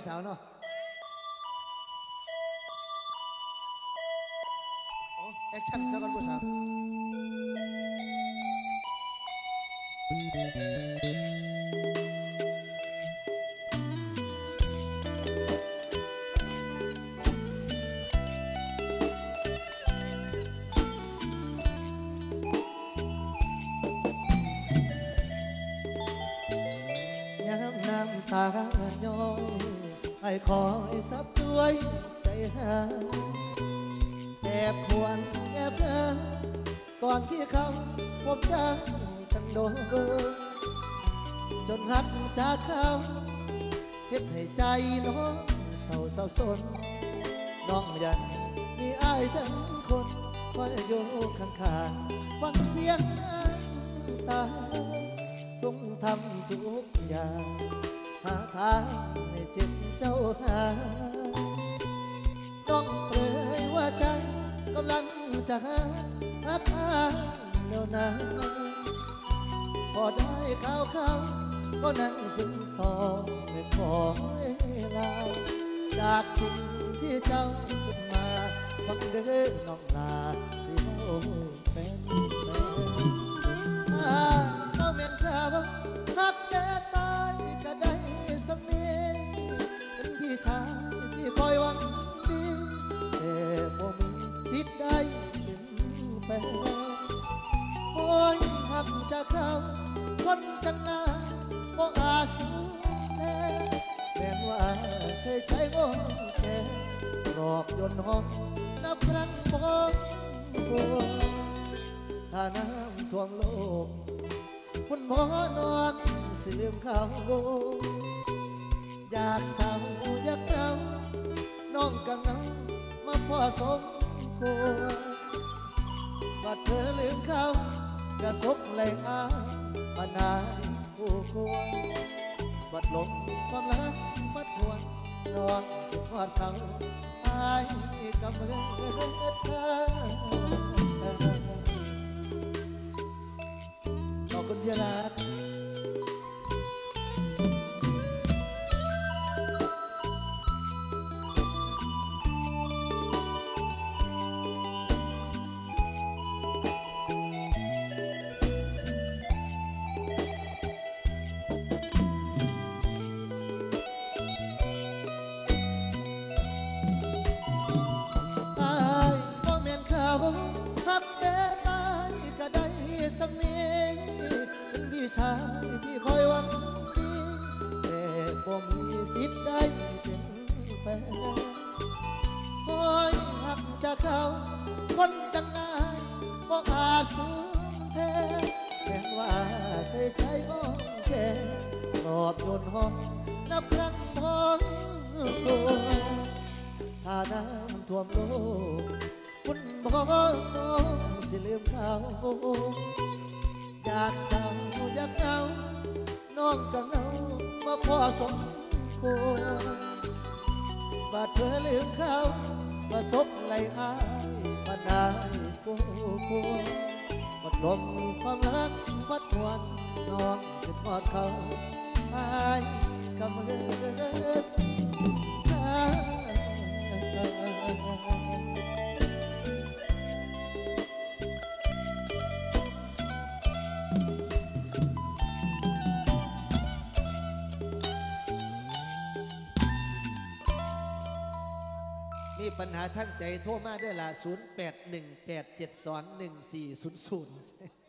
ผู้สาวเนาะโอ้แอคชั่นซะก่อนผู้สาว ไอ้คอยซับด้วยใจหาแอบควรแอบเธอก่อนที่เขาพบเจอจังโดนจนหักจากเขาเฮ็ดให้ใจน้องเศร้าเศร้าสนน้องยังมีอ้ายจังคนคอยอยู่ข้างๆฟังเสียงตาต้องทำทุกอย่างหาทางาหาต้องเปรยว่าใจกำลังจะหาหาทางแล้วนะพอได้ข่าวข่าวก็นั่งซึ้งต่อไม่ขอเวลาจากสิ่งที่เจ้าพูดมาฟังเด้อน้องลาสิเมาเป็นแฟนถ้าเอาแม่นข่าวหักแต่ตา ชายที่คอยหวังดีแต่บ่มีสิทธิ์ได้เป็นแฟนโอ้ยหักจากเขาคนจังงานบ่อาสูแท้แม่นว่าเคยใช้โง่แก่หลอกยนห้องนับครั้งบ่กลัวถ้าน้ำท่วมโลก คุณหมอนอนสิลืมเขา อยากเศร้าอยากเหงาน้องกังเหงมาพ่อสมควรบัดเธอลืมเขากระสบไหลอายปานายผู้ควรบัดหลงความรักบัดหวนนอนคิดฮอดเขาอายกำเนิดเธอ สูญแท้แม้ว่าเคยใช้อ้อมแก่ปลอบยนห้องนับครั้งพอตัวถ้าน้ำท่วมโลกคุณพ่อน้องสิลืมเขาอยากเศร้าอยากเงาน้องก็เงามาพ่อสมควรบาดเธอลืมเขามาซบไหลอายมาได้กูควร ลมความรักวัดหวนน้องจะทอดเขาอายกำเนิ มีปัญหาทั้งใจโทรมาได้ละ0818721400